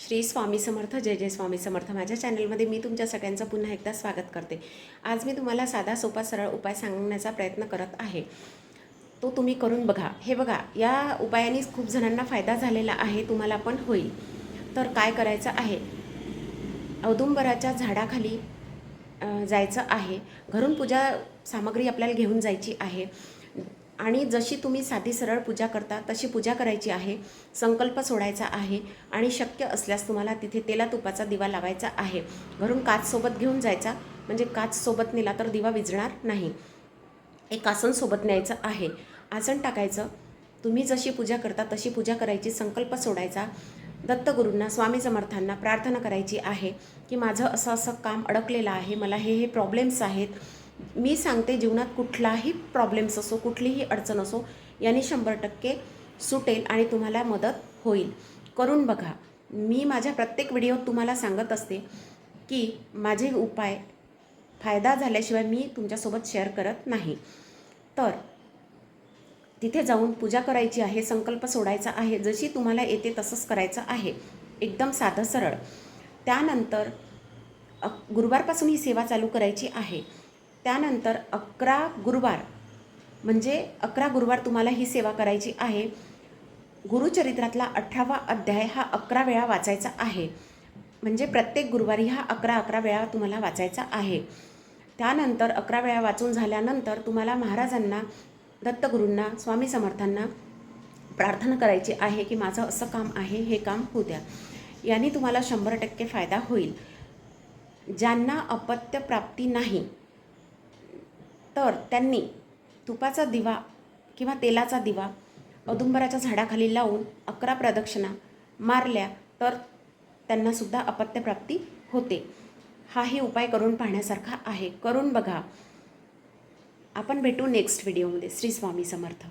श्री स्वामी समर्थ जय जय स्वामी समर्थ. माझ्या चॅनलमध्ये मी तुमच्या सगळ्यांचं पुन्हा एकदा स्वागत करते. आज मी तुम्हाला साधा सोपा सरळ उपाय सांगण्याचा प्रयत्न करत आहे. तो तुम्ही करून बघा. हे बघा या उपायाने खूप जणांना फायदा झालेला आहे तुम्हाला पण होईल. तर काय करायचं आहे? औदुंबराच्या झाडाखाली जायचं आहे. घरून पूजा सामग्री आपल्याला घेऊन जायची आहे. आणि जशी तुम्ही साधी सरळ पूजा करता तशी पूजा करायची आहे. संकल्प सोडायचा आहे आणि शक्य असल्यास तुम्हाला तिथे तेला तुपाचा दिवा लावायचा आहे. घरून काचसोबत घेऊन जायचा म्हणजे काचसोबत नेला तर दिवा विजणार नाही. एक आसन सोबत न्यायचं आहे. आसन टाकायचं. तुम्ही जशी पूजा करता तशी पूजा करायची संकल्प सोडायचा. दत्तगुरूंना स्वामी समर्थांना प्रार्थना करायची आहे की माझं असं असं काम अडकलेलं आहे मला हे हे प्रॉब्लेम्स आहेत. मी सांगते जीवनात कुठलाही प्रॉब्लेम्स असो कुठलीही अडचण असो याने शंभर टक्के सुटेल आणि तुम्हाला मदत होईल. करून बघा मी माझ्या प्रत्येक व्हिडिओत तुम्हाला सांगत असते की माझे उपाय फायदा झाल्याशिवाय मी तुमच्यासोबत शेअर करत नाही. तर तिथे जाऊन पूजा करायची आहे संकल्प सोडायचा आहे जशी तुम्हाला येते तसंच करायचं आहे. एकदम साधं सरळ. त्यानंतर गुरुवारपासून ही सेवा चालू करायची आहे. त्यानंतर अकरा गुरुवार म्हणजे अकरा गुरुवार तुम्हाला ही सेवा करायची आहे. गुरुचरित्रातला अठरावा अध्याय हा अकरा वेळा वाचायचा आहे. म्हणजे प्रत्येक गुरुवारी हा अकरा अकरा वेळा तुम्हाला वाचायचा आहे. त्यानंतर अकरा वेळा वाचून झाल्यानंतर तुम्हाला महाराजांना दत्तगुरूंना स्वामी समर्थांना प्रार्थना करायची आहे की माझं असं काम आहे हे काम होऊ द्या. याने तुम्हाला शंभर टक्के फायदा होईल. ज्यांना अपत्य प्राप्ती नाही तर त्यांनी तुपाचा दिवा किंवा तेलाचा दिवा औदुंबराच्या झाडाखाली लावून अकरा प्रदक्षिणा मारल्या तर त्यांनासुद्धा अपत्यप्राप्ती होते. हाही उपाय करून पाहण्यासारखा आहे. करून बघा. आपण भेटू नेक्स्ट व्हिडिओमध्ये श्री स्वामी समर्थ.